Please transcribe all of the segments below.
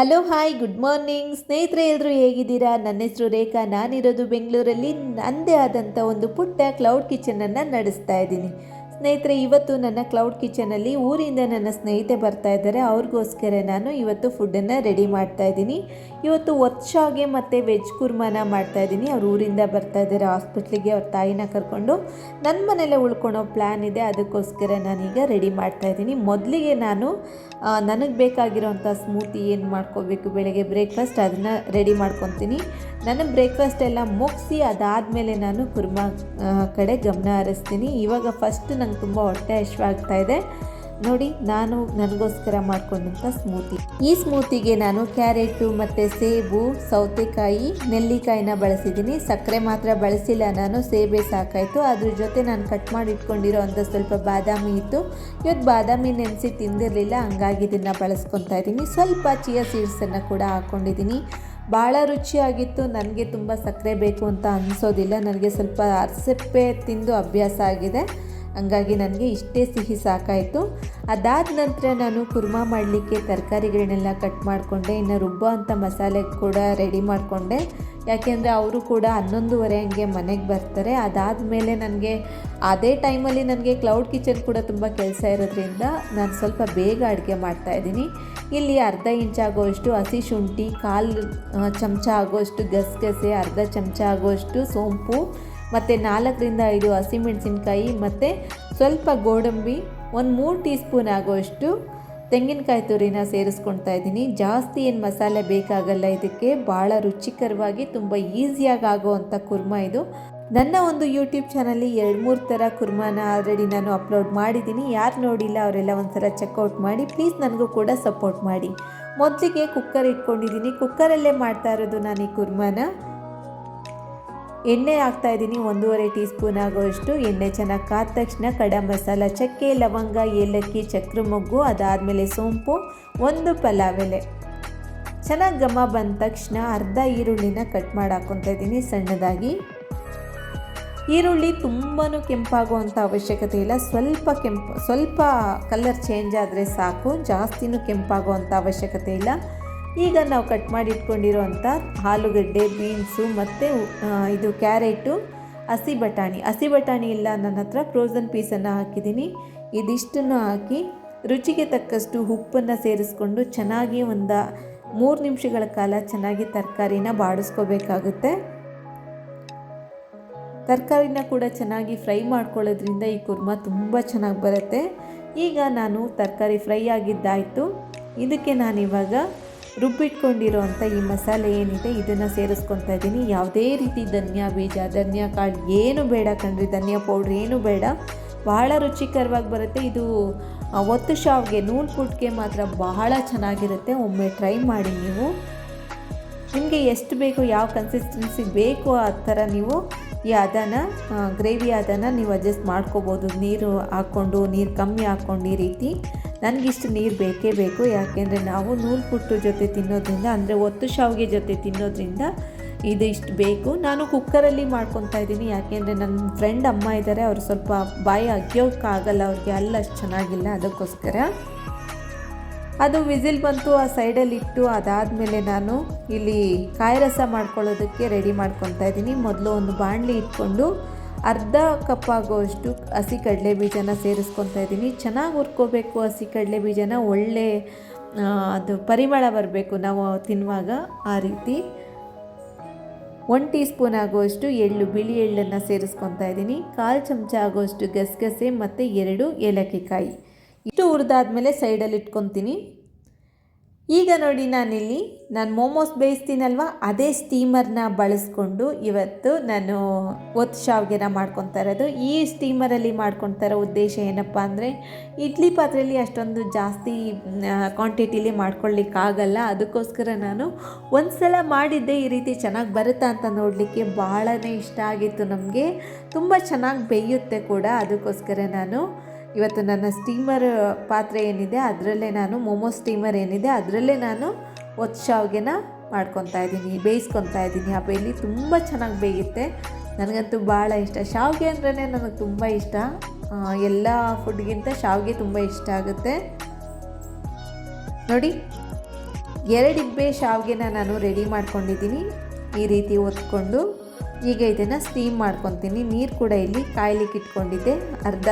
Hello hi good morning ಸ್ನೇಹಿತರೆ ಎಲ್ಲರೂ ಹೇಗಿದ್ದೀರಾ? ನನ್ನ ಹೆಸರು ರೇಖಾ. ನಾನಿರೋದು ಬೆಂಗಳೂರಲ್ಲಿ. ನನ್ನದೇ ಆದಂಥ ಒಂದು ಪುಟ್ಟ ಕ್ಲೌಡ್ ಕಿಚನನ್ನು ನಡೆಸ್ತಾ ಇದ್ದೀನಿ. ಸ್ನೇಹಿತರೆ, ಇವತ್ತು ನನ್ನ ಕ್ಲೌಡ್ ಕಿಚನಲ್ಲಿ ಊರಿಂದ ನನ್ನ ಸ್ನೇಹಿತೆ ಬರ್ತಾ ಇದ್ದಾರೆ. ಅವ್ರಿಗೋಸ್ಕರ ನಾನು ಇವತ್ತು ಫುಡ್ಡನ್ನು ರೆಡಿ ಮಾಡ್ತಾ ಇದ್ದೀನಿ. ಇವತ್ತು ವರ್ಷಾಗೆ ಮತ್ತು ವೆಜ್ ಕುರ್ಮಾನ ಮಾಡ್ತಾ ಇದ್ದೀನಿ. ಅವ್ರು ಊರಿಂದ ಬರ್ತಾ ಇದ್ದಾರೆ ಹಾಸ್ಪಿಟ್ಲಿಗೆ ಅವ್ರ ತಾಯಿನ ಕರ್ಕೊಂಡು. ನನ್ನ ಮನೇಲೇ ಉಳ್ಕೊಳೋ ಪ್ಲ್ಯಾನ್ ಇದೆ, ಅದಕ್ಕೋಸ್ಕರ ನಾನೀಗ ರೆಡಿ ಮಾಡ್ತಾ ಇದ್ದೀನಿ. ಮೊದಲಿಗೆ ನಾನು ನನಗೆ ಬೇಕಾಗಿರೋಂಥ ಸ್ಮೂತಿ ಏನು ಮಾಡ್ಕೋಬೇಕು? ಬೆಳಗ್ಗೆ ಬ್ರೇಕ್ಫಾಸ್ಟ್ ಅದನ್ನು ರೆಡಿ ಮಾಡ್ಕೊತೀನಿ. ನನ್ನ ಬ್ರೇಕ್ಫಾಸ್ಟ್ ಎಲ್ಲ ಮುಗಿಸಿ ಅದಾದಮೇಲೆ ನಾನು ಕುರ್ಮಾ ಕಡೆ ಗಮನ ಹರಿಸ್ತೀನಿ. ಇವಾಗ ಫಸ್ಟ್ ನಂಗೆ ತುಂಬ ಹೊಟ್ಟೆ ಇದೆ. ನೋಡಿ, ನಾನು ನನಗೋಸ್ಕರ ಮಾಡ್ಕೊಂಡಂಥ ಸ್ಮೂತಿ. ಈ ಸ್ಮೂತಿಗೆ ನಾನು ಕ್ಯಾರೆಟು ಮತ್ತು ಸೇಬು, ಸೌತೆಕಾಯಿ, ನೆಲ್ಲಿಕಾಯಿನ ಬಳಸಿದ್ದೀನಿ. ಸಕ್ಕರೆ ಮಾತ್ರ ಬಳಸಿಲ್ಲ ನಾನು, ಸೇಬೆ ಸಾಕಾಯಿತು. ಅದ್ರ ಜೊತೆ ನಾನು ಕಟ್ ಮಾಡಿ ಇಟ್ಕೊಂಡಿರೋ ಅಂಥ ಸ್ವಲ್ಪ ಬಾದಾಮಿ ಇತ್ತು. ಇವತ್ತು ಬಾದಾಮಿ ನೆನೆಸಿ ತಿಂದಿರಲಿಲ್ಲ, ಹಂಗಾಗಿ ಇದನ್ನು ಬಳಸ್ಕೊತಾ ಇದ್ದೀನಿ. ಸ್ವಲ್ಪ ಚಿಯಾ ಸೀಡ್ಸನ್ನು ಕೂಡ ಹಾಕ್ಕೊಂಡಿದ್ದೀನಿ ಭಾಳ ರುಚಿಯಾಗಿತ್ತು, ನನಗೆ ತುಂಬ ಸಕ್ಕರೆ ಬೇಕು ಅಂತ ಅನಿಸೋದಿಲ್ಲ. ನನಗೆ ಸ್ವಲ್ಪ ಅರ್ಸೆಪ್ಪೆ ತಿಂದು ಅಭ್ಯಾಸ ಆಗಿದೆ. ಹಂಗಾಗಿ ನನಗೆ ಇಷ್ಟೇ ಸಿಹಿ ಸಾಕಾಯಿತು. ಅದಾದ ನಂತರ ನಾನು ಕುರ್ಮಾ ಮಾಡಲಿಕ್ಕೆ ತರಕಾರಿಗಳನ್ನೆಲ್ಲ ಕಟ್ ಮಾಡಿಕೊಂಡೆ, ಇನ್ನು ರುಬ್ಬೋ ಅಂಥ ಮಸಾಲೆ ಕೂಡ ರೆಡಿ ಮಾಡಿಕೊಂಡೆ. ಯಾಕೆಂದರೆ ಅವರು ಕೂಡ ಹನ್ನೊಂದುವರೆ ಹಂಗೆ ಮನೆಗೆ ಬರ್ತಾರೆ. ಅದಾದ ಮೇಲೆ ನನಗೆ ಅದೇ ಟೈಮಲ್ಲಿ ನನಗೆ ಕ್ಲೌಡ್ ಕಿಚನ್ ಕೂಡ ತುಂಬ ಕೆಲಸ ಇರೋದ್ರಿಂದ ನಾನು ಸ್ವಲ್ಪ ಬೇಗ ಅಡುಗೆ ಮಾಡ್ತಾಯಿದ್ದೀನಿ ಇಲ್ಲಿ ಅರ್ಧ ಇಂಚ್ ಆಗೋಷ್ಟು ಹಸಿ ಶುಂಠಿ, ಕಾಲು ಚಮಚ ಆಗೋಷ್ಟು ಗಸಗಸೆ, ಅರ್ಧ ಚಮಚ ಆಗೋಷ್ಟು ಸೋಂಪು ಮತ್ತು ನಾಲ್ಕರಿಂದ ಐದು ಹಸಿಮೆಣಸಿನ್ಕಾಯಿ, ಮತ್ತು ಸ್ವಲ್ಪ ಗೋಡಂಬಿ, ಒಂದು ಮೂರು ಟೀ ಸ್ಪೂನ್ ಆಗೋಷ್ಟು ತೆಂಗಿನಕಾಯಿ ತುರಿನ ಸೇರಿಸ್ಕೊಳ್ತಾ ಇದ್ದೀನಿ. ಜಾಸ್ತಿ ಏನು ಮಸಾಲೆ ಬೇಕಾಗಲ್ಲ ಇದಕ್ಕೆ. ಭಾಳ ರುಚಿಕರವಾಗಿ, ತುಂಬ ಈಸಿಯಾಗಿ ಆಗೋವಂಥ ಕುರ್ಮಾ ಇದು. ನನ್ನ ಒಂದು ಯೂಟ್ಯೂಬ್ ಚಾನಲ್ಲಿ ಎರಡು ಮೂರು ಥರ ಕುರ್ಮಾನ ಆಲ್ರೆಡಿ ನಾನು ಅಪ್ಲೋಡ್ ಮಾಡಿದ್ದೀನಿ. ಯಾರು ನೋಡಿಲ್ಲ, ಅವರೆಲ್ಲ ಒಂದ್ಸಲ ಚೆಕ್ಔಟ್ ಮಾಡಿ ಪ್ಲೀಸ್ ನನಗೂ ಕೂಡ ಸಪೋರ್ಟ್ ಮಾಡಿ. ಮೊದಲಿಗೆ ಕುಕ್ಕರ್ ಇಟ್ಕೊಂಡಿದ್ದೀನಿ. ಕುಕ್ಕರಲ್ಲೇ ಮಾಡ್ತಾ ಇರೋದು ನಾನು ಈ ಕುರ್ಮಾನ. ಎಣ್ಣೆ ಹಾಕ್ತಾ ಇದ್ದೀನಿ, ಒಂದೂವರೆ ಟೀ ಸ್ಪೂನ್ ಆಗೋಷ್ಟು ಎಣ್ಣೆ ಚೆನ್ನಾಗಿ ಕಾದ ತಕ್ಷಣ ಕಡ ಮಸಾಲ, ಚಕ್ಕೆ, ಲವಂಗ, ಏಲಕ್ಕಿ ಚಕ್ರ ಮೊಗ್ಗು ಅದಾದಮೇಲೆ ಸೋಂಪು, ಒಂದು ಪಲಾವ್ ಎಲೆ ಚೆನ್ನಾಗಿ ಘಮ ಬಂದ ತಕ್ಷಣ ಅರ್ಧ ಈರುಳ್ಳಿನ ಕಟ್ ಮಾಡಿ ಇದ್ದೀನಿ ಸಣ್ಣದಾಗಿ. ಈರುಳ್ಳಿ ತುಂಬಾ ಕೆಂಪಾಗುವಂಥ ಅವಶ್ಯಕತೆ ಇಲ್ಲ, ಸ್ವಲ್ಪ ಕೆಂಪು, ಸ್ವಲ್ಪ ಕಲರ್ ಚೇಂಜ್ ಆದರೆ ಸಾಕು, ಜಾಸ್ತಿನೂ ಕೆಂಪಾಗುವಂಥ ಅವಶ್ಯಕತೆ ಇಲ್ಲ. ಈಗ ನಾವು ಕಟ್ ಮಾಡಿ ಇಟ್ಕೊಂಡಿರೋಂಥ ಆಲೂಗಡ್ಡೆ, ಬೀನ್ಸು ಮತ್ತು ಇದು ಕ್ಯಾರೆಟು, ಹಸಿ ಬಟಾಣಿ. ಹಸಿ ಬಟಾಣಿ ಇಲ್ಲ ನನ್ನ ಹತ್ರ ಫ್ರೋಝನ್ ಪೀಸನ್ನು ಹಾಕಿದ್ದೀನಿ. ಇದಿಷ್ಟನ್ನು ಹಾಕಿ ರುಚಿಗೆ ತಕ್ಕಷ್ಟು ಉಪ್ಪನ್ನು ಸೇರಿಸ್ಕೊಂಡು ಚೆನ್ನಾಗಿ ಒಂದು ಮೂರು ನಿಮಿಷಗಳ ಕಾಲ ಚೆನ್ನಾಗಿ ತರಕಾರಿನ ಬಾಡಿಸ್ಕೋಬೇಕಾಗುತ್ತೆ. ತರಕಾರಿನ ಕೂಡ ಚೆನ್ನಾಗಿ ಫ್ರೈ ಮಾಡ್ಕೊಳ್ಳೋದ್ರಿಂದ ಈ ಕುರ್ಮ ತುಂಬ ಚೆನ್ನಾಗಿ ಬರುತ್ತೆ. ಈಗ ನಾನು ತರಕಾರಿ ಫ್ರೈ ಆಗಿದ್ದಾಯಿತು. ಇದಕ್ಕೆ ನಾನಿವಾಗ ರುಬ್ಬಿಟ್ಕೊಂಡಿರೋ ಅಂಥ ಈ ಮಸಾಲೆ ಏನಿದೆ ಇದನ್ನು ಸೇರಿಸ್ಕೊತಾ ಇದ್ದೀನಿ. ಯಾವುದೇ ರೀತಿ ಧನಿಯಾ ಬೀಜ, ಧನಿಯಾ ಕಾಳು ಏನು ಬೇಡ ಕಣ್ರಿ, ಧನ್ಯ ಪೌಡ್ರ್ ಏನು ಬೇಡ. ಬಹಳ ರುಚಿಕರವಾಗಿ ಬರುತ್ತೆ. ಇದು ಒತ್ತು ಶಾವ್ಗೆ ನೂಲ್ ಪುಟ್ಗೆ ಮಾತ್ರ ಬಹಳ ಚೆನ್ನಾಗಿರುತ್ತೆ. ಒಮ್ಮೆ ಟ್ರೈ ಮಾಡಿ ನೀವು. ನಿಮಗೆ ಎಷ್ಟು ಬೇಕು, ಯಾವ ಕನ್ಸಿಸ್ಟೆನ್ಸಿ ಬೇಕು ಆ ಥರ ನೀವು ಈ ಅದನ ಗ್ರೇವಿ ಹದನ ನೀವು ಅಡ್ಜಸ್ಟ್ ಮಾಡ್ಕೋಬೋದು. ನೀರು ಹಾಕ್ಕೊಂಡು, ನೀರು ಕಮ್ಮಿ ಹಾಕ್ಕೊಂಡು ಈ ರೀತಿ. ನನಗಿಷ್ಟು ನೀರು ಬೇಕೇ ಬೇಕು. ಯಾಕೆಂದರೆ ನಾವು ನೂಲು ಪುಟ್ಟು ಜೊತೆ ತಿನ್ನೋದ್ರಿಂದ, ಅಂದರೆ ಒತ್ತು ಶಾವಿಗೆ ಜೊತೆ ತಿನ್ನೋದ್ರಿಂದ ಇದು ಇಷ್ಟು ಬೇಕು. ನಾನು ಕುಕ್ಕರಲ್ಲಿ ಮಾಡ್ಕೊತಾ ಇದ್ದೀನಿ. ಯಾಕೆಂದರೆ ನನ್ನ ಫ್ರೆಂಡ್ ಅಮ್ಮ ಇದ್ದಾರೆ ಅವರು ಸ್ವಲ್ಪ ಬಾಯಿ ಅಗ್ಯೋಕ್ಕಾಗಲ್ಲ ಅವ್ರಿಗೆ ಅಲ್ಲ, ಅಷ್ಟು ಚೆನ್ನಾಗಿಲ್ಲ ಅದಕ್ಕೋಸ್ಕರ. ಅದು ವಿಸಿಲ್ ಬಂತು, ಆ ಸೈಡಲ್ಲಿ ಇಟ್ಟು ಅದಾದಮೇಲೆ ನಾನು ಇಲ್ಲಿ ಕಾಯಿ ರಸ ಮಾಡ್ಕೊಳ್ಳೋದಕ್ಕೆ ರೆಡಿ ಮಾಡ್ಕೊತಾ ಇದ್ದೀನಿ. ಮೊದಲು ಒಂದು ಬಾಣಲಿ ಇಟ್ಕೊಂಡು ಅರ್ಧ ಕಪ್ ಆಗೋಷ್ಟು ಹಸಿ ಕಡಲೆ ಬೀಜನ ಸೇರಿಸ್ಕೊತಾ ಇದ್ದೀನಿ. ಚೆನ್ನಾಗಿ ಹುರ್ಕೋಬೇಕು ಹಸಿ ಕಡಲೆ ಬೀಜನ. ಒಳ್ಳೆ ಅದು ಪರಿಮಳ ಬರಬೇಕು ನಾವು ತಿನ್ನುವಾಗ ಆ ರೀತಿ. ಒನ್ ಟೀ ಸ್ಪೂನ್ ಆಗುವಷ್ಟು ಎಳ್ಳು, ಬಿಳಿ ಎಳ್ಳನ್ನು ಸೇರಿಸ್ಕೊತಾ ಇದ್ದೀನಿ. ಕಾಲು ಚಮಚ ಆಗುವಷ್ಟು ಗಸಗಸೆ ಮತ್ತು ಎರಡು ಏಲಕ್ಕಿಕಾಯಿ ಇಷ್ಟು ಹುರಿದಾದ್ಮೇಲೆ ಸೈಡಲ್ಲಿ ಇಟ್ಕೊತೀನಿ ಈಗ ನೋಡಿ ನಾನಿಲ್ಲಿ ನಾನು ಮೋಮೋಸ್ ಬೇಯಿಸ್ತೀನಲ್ವ? ಅದೇ ಸ್ಟೀಮರ್ನ ಬಳಸ್ಕೊಂಡು ಇವತ್ತು ನಾನು ಒತ್ತು ಶಾವ್ಗೆನ ಮಾಡ್ಕೊತಾ ಇರೋದು. ಈ ಸ್ಟೀಮರಲ್ಲಿ ಮಾಡ್ಕೊತಾ ಇರೋ ಉದ್ದೇಶ ಏನಪ್ಪ ಅಂದರೆ, ಇಡ್ಲಿ ಪಾತ್ರೆಯಲ್ಲಿ ಅಷ್ಟೊಂದು ಜಾಸ್ತಿ ಕ್ವಾಂಟಿಟಿಲಿ ಮಾಡ್ಕೊಳ್ಳಿಕ್ಕಾಗಲ್ಲ ಅದಕ್ಕೋಸ್ಕರ ನಾನು ಒಂದು ಸಲ ಮಾಡಿದ್ದೆ, ಈ ರೀತಿ ಚೆನ್ನಾಗಿ ಬರುತ್ತಾ ಅಂತ ನೋಡಲಿಕ್ಕೆ ಭಾಳನೇ ಇಷ್ಟ ಆಗಿತ್ತು ನಮಗೆ. ತುಂಬ ಚೆನ್ನಾಗಿ ಬೇಯುತ್ತೆ ಕೂಡ. ಅದಕ್ಕೋಸ್ಕರ ನಾನು ಇವತ್ತು ನನ್ನ ಸ್ಟೀಮರ್ ಪಾತ್ರೆ ಏನಿದೆ, ಅದರಲ್ಲೇ ನಾನು ಮೋಮೋ ಸ್ಟೀಮರ್ ಏನಿದೆ, ಅದರಲ್ಲೇ ನಾನು ಒತ್ತು ಶಾವಿಗೆನ ಮಾಡ್ಕೊತಾ ಇದ್ದೀನಿ, ಬೇಯಿಸ್ಕೊತಾ ಇದ್ದೀನಿ. ಆ ತುಂಬ ಚೆನ್ನಾಗಿ ಬೇಯುತ್ತೆ. ನನಗಂತೂ ಭಾಳ ಇಷ್ಟ. ಶಾವಿಗೆ ಅಂದ್ರೇ ನನಗೆ ತುಂಬ ಇಷ್ಟ. ಎಲ್ಲ ಫುಡ್ಗಿಂತ ಶಾವಿಗೆ ತುಂಬ ಇಷ್ಟ ಆಗುತ್ತೆ. ನೋಡಿ, ಎರಡು ಇಬ್ಬೆ ಶಾವಿಗೆನ ನಾನು ರೆಡಿ ಮಾಡ್ಕೊಂಡಿದ್ದೀನಿ. ಈ ರೀತಿ ಒತ್ಕೊಂಡು, ಈಗ ಇದನ್ನು ಸ್ಟೀಮ್ ಮಾಡ್ಕೊತೀನಿ. ನೀರು ಕೂಡ ಇಲ್ಲಿ ಕಾಯ್ಲಿಕ್ಕೆ ಇಟ್ಕೊಂಡಿದ್ದೆ. ಅರ್ಧ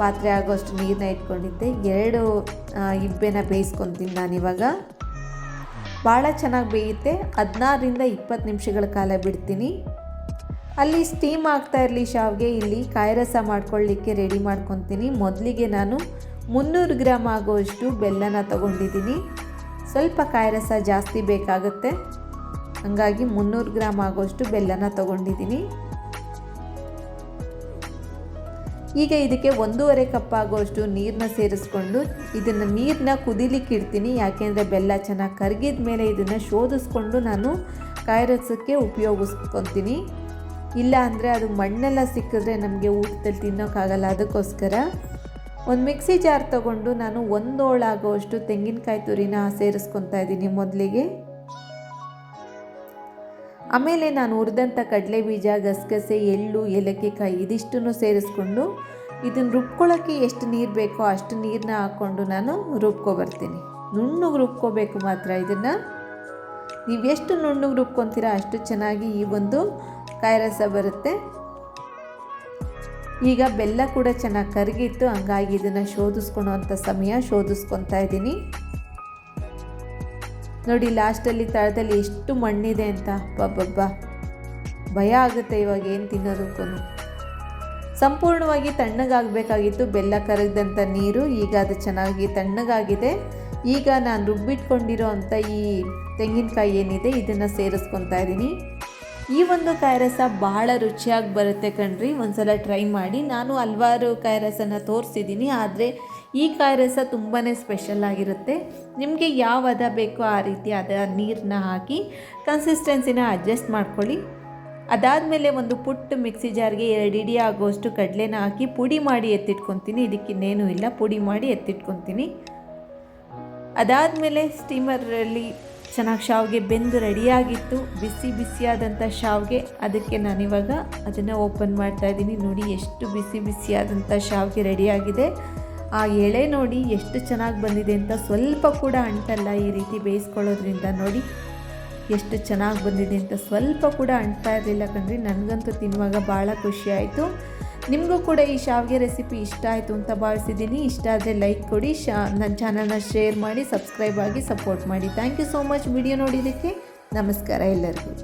ಪಾತ್ರೆ ಆಗೋಷ್ಟು ನೀರನ್ನ ಇಟ್ಕೊಂಡಿದ್ದೆ. ಎರಡು ಇಬ್ಬೆನ ಬೇಯಿಸ್ಕೊತೀನಿ ಇವಾಗ. ಭಾಳ ಚೆನ್ನಾಗಿ ಬೇಯುತ್ತೆ. ಹದಿನಾರರಿಂದ ಇಪ್ಪತ್ತು ನಿಮಿಷಗಳ ಕಾಲ ಬಿಡ್ತೀನಿ. ಅಲ್ಲಿ ಸ್ಟೀಮ್ ಆಗ್ತಾ ಇರಲಿ ಶಾವ್ಗೆ. ಇಲ್ಲಿ ಕಾಯಿರಸ ಮಾಡ್ಕೊಳ್ಳಿಕ್ಕೆ ರೆಡಿ ಮಾಡ್ಕೊತೀನಿ. ಮೊದಲಿಗೆ ನಾನು ಮುನ್ನೂರು ಗ್ರಾಮ್ ಆಗೋಷ್ಟು ಬೆಲ್ಲನ ತಗೊಂಡಿದ್ದೀನಿ. ಸ್ವಲ್ಪ ಕಾಯಿರಸ ಜಾಸ್ತಿ ಬೇಕಾಗುತ್ತೆ. ಹಾಗಾಗಿ ಮುನ್ನೂರು ಗ್ರಾಮ್ ಆಗೋಷ್ಟು ಬೆಲ್ಲನ ತಗೊಂಡಿದ್ದೀನಿ. ಈಗ ಇದಕ್ಕೆ ಒಂದೂವರೆ ಕಪ್ ಆಗುವಷ್ಟು ನೀರನ್ನ ಸೇರಿಸ್ಕೊಂಡು ಇದನ್ನು ನೀರನ್ನ ಕುದಿಲಿಕ್ಕೆ ಇಡ್ತೀನಿ. ಯಾಕೆಂದರೆ ಬೆಲ್ಲ ಚೆನ್ನಾಗಿ ಕರಗಿದ ಮೇಲೆ ಇದನ್ನು ಶೋಧಿಸ್ಕೊಂಡು ನಾನು ಕಾಯಿರಸಕ್ಕೆ ಉಪಯೋಗಿಸ್ಕೊತೀನಿ. ಇಲ್ಲ ಅಂದರೆ ಅದು ಮಣ್ಣೆಲ್ಲ ಸಿಕ್ಕಿದ್ರೆ ನಮಗೆ ಊಟದಲ್ಲಿ ತಿನ್ನೋಕ್ಕಾಗಲ್ಲ. ಅದಕ್ಕೋಸ್ಕರ ಒಂದು ಮಿಕ್ಸಿ ಜಾರ್ ತಗೊಂಡು ನಾನು ಒಂದೋಳಾಗುವಷ್ಟು ತೆಂಗಿನಕಾಯಿ ತುರಿನ ಸೇರಿಸ್ಕೊತಾ ಇದ್ದೀನಿ ಮೊದಲಿಗೆ. ಆಮೇಲೆ ನಾನು ಹುರಿದಂಥ ಕಡಲೆ ಬೀಜ ಗಸಗಸೆ, ಎಳ್ಳು, ಏಲಕ್ಕಿಕಾಯಿ ಇದಿಷ್ಟನ್ನು ಸೇರಿಸ್ಕೊಂಡು ಇದನ್ನು ರುಬ್ಕೊಳ್ಳೋಕ್ಕೆ ಎಷ್ಟು ನೀರು ಬೇಕೋ ಅಷ್ಟು ನೀರನ್ನ ಹಾಕ್ಕೊಂಡು ನಾನು ರುಬ್ಕೊಬರ್ತೀನಿ ನುಣ್ಣಗೆ ರುಬ್ಕೋಬೇಕು ಮಾತ್ರ ಇದನ್ನು. ನೀವು ಎಷ್ಟು ನುಣ್ಣಗೆ ರುಬ್ಕೊತೀರ ಅಷ್ಟು ಚೆನ್ನಾಗಿ ಈ ಒಂದು ಕಾಯಿರಸ ಬರುತ್ತೆ. ಈಗ ಬೆಲ್ಲ ಕೂಡ ಚೆನ್ನಾಗಿ ಕರಗಿತ್ತು ಹಂಗಾಗಿ ಇದನ್ನು ಶೋಧಿಸ್ಕೊಳೋವಂಥ ಸಮಯ ಶೋಧಿಸ್ಕೊತಾ ಇದ್ದೀನಿ. ನೋಡಿ, ಲಾಸ್ಟಲ್ಲಿ ತಳದಲ್ಲಿ ಎಷ್ಟು ಮಣ್ಣಿದೆ ಅಂತ. ಬಬ್ಬಬ್ಬ ಭಯ ಆಗುತ್ತೆ ಇವಾಗ ಏನು ತಿನ್ನೋದಕ್ಕೂ ಸಂಪೂರ್ಣವಾಗಿ ತಣ್ಣಗಾಗಬೇಕಾಗಿತ್ತು. ಬೆಲ್ಲ ಕರಗದಂಥ ನೀರು, ಈಗ ಅದು ಚೆನ್ನಾಗಿ ತಣ್ಣಗಾಗಿದೆ. ಈಗ ನಾನು ರುಬ್ಬಿಟ್ಕೊಂಡಿರೋ ಅಂಥ ಈ ತೆಂಗಿನಕಾಯಿ ಏನಿದೆ, ಇದನ್ನು ಸೇರಿಸ್ಕೊತಾ ಇದ್ದೀನಿ. ಈ ಒಂದು ಕೈರಸ ಬಹಳ ರುಚಿಯಾಗಿ ಬರುತ್ತೆ ಕಣ್ರಿ. ಒಂದ್ಸಲ ಟ್ರೈ ಮಾಡಿ. ನಾನು ಹಲ್ವಾರು ಕಾಯಿರಸನ ತೋರಿಸಿದ್ದೀನಿ, ಆದರೆ ಈ ಕಾಯಿರಸ ತುಂಬಾ ಸ್ಪೆಷಲ್ ಆಗಿರುತ್ತೆ. ನಿಮಗೆ ಯಾವ ಹದ ಬೇಕೋ ಆ ರೀತಿ ಅದ ನೀರನ್ನ ಹಾಕಿ ಕನ್ಸಿಸ್ಟೆನ್ಸಿನ ಅಡ್ಜಸ್ಟ್ ಮಾಡ್ಕೊಳ್ಳಿ. ಅದಾದಮೇಲೆ ಒಂದು ಪುಟ್ಟ ಮಿಕ್ಸಿ ಜಾರ್ಗೆ ಎರಡು ಇಡಿ ಆಗೋಷ್ಟು ಕಡಲೆನ ಹಾಕಿ ಪುಡಿ ಮಾಡಿ ಎತ್ತಿಟ್ಕೊತೀನಿ. ಇದಕ್ಕಿನ್ನೇನೂ ಇಲ್ಲ. ಪುಡಿ ಮಾಡಿ ಎತ್ತಿಟ್ಕೊತೀನಿ. ಅದಾದಮೇಲೆ ಸ್ಟೀಮರಲ್ಲಿ ಚೆನ್ನಾಗಿ ಶಾವಿಗೆ ಬೆಂದು ರೆಡಿಯಾಗಿತ್ತು ಬಿಸಿ ಬಿಸಿಯಾದಂಥ ಶಾವಿಗೆ. ಅದಕ್ಕೆ ನಾನಿವಾಗ ಅದನ್ನು ಓಪನ್ ಮಾಡ್ತಾ ಇದ್ದೀನಿ. ನೋಡಿ ಎಷ್ಟು ಬಿಸಿ ಬಿಸಿಯಾದಂಥ ಶಾವಿಗೆ ರೆಡಿಯಾಗಿದೆ ಆ ಎಳೆ ನೋಡಿ ಎಷ್ಟು ಚೆನ್ನಾಗಿ ಬಂದಿದೆ ಅಂತ ಸ್ವಲ್ಪ ಕೂಡ ಅಂಟಲ್ಲ ಈ ರೀತಿ ಬೇಯಿಸ್ಕೊಳ್ಳೋದ್ರಿಂದ ನೋಡಿ. ಎಷ್ಟು ಚೆನ್ನಾಗಿ ಬಂದಿದೆ ಅಂತ ಸ್ವಲ್ಪ ಕೂಡ ಅಂಟ್ತಾ ಇರಲಿಲ್ಲ ಕಣ್ರಿ, ನನಗಂತೂ ತಿನ್ನುವಾಗ ಭಾಳ ಖುಷಿ ಆಯಿತು. ನಿಮಗೂ ಕೂಡ ಈ ಶಾವಿಗೆ ರೆಸಿಪಿ ಇಷ್ಟ ಆಯಿತು ಅಂತ ಭಾವಿಸಿದ್ದೀನಿ. ಇಷ್ಟ ಆದರೆ ಲೈಕ್ ಕೊಡಿ, ಶಾ ನನ್ನ ಚಾನಲ್ನ ಶೇರ್ ಮಾಡಿ, ಸಬ್ಸ್ಕ್ರೈಬ್ ಆಗಿ ಸಪೋರ್ಟ್ ಮಾಡಿ. Thank you so much video ನೋಡಿದ್ದಕ್ಕೆ. ನಮಸ್ಕಾರ ಎಲ್ಲರಿಗೂ.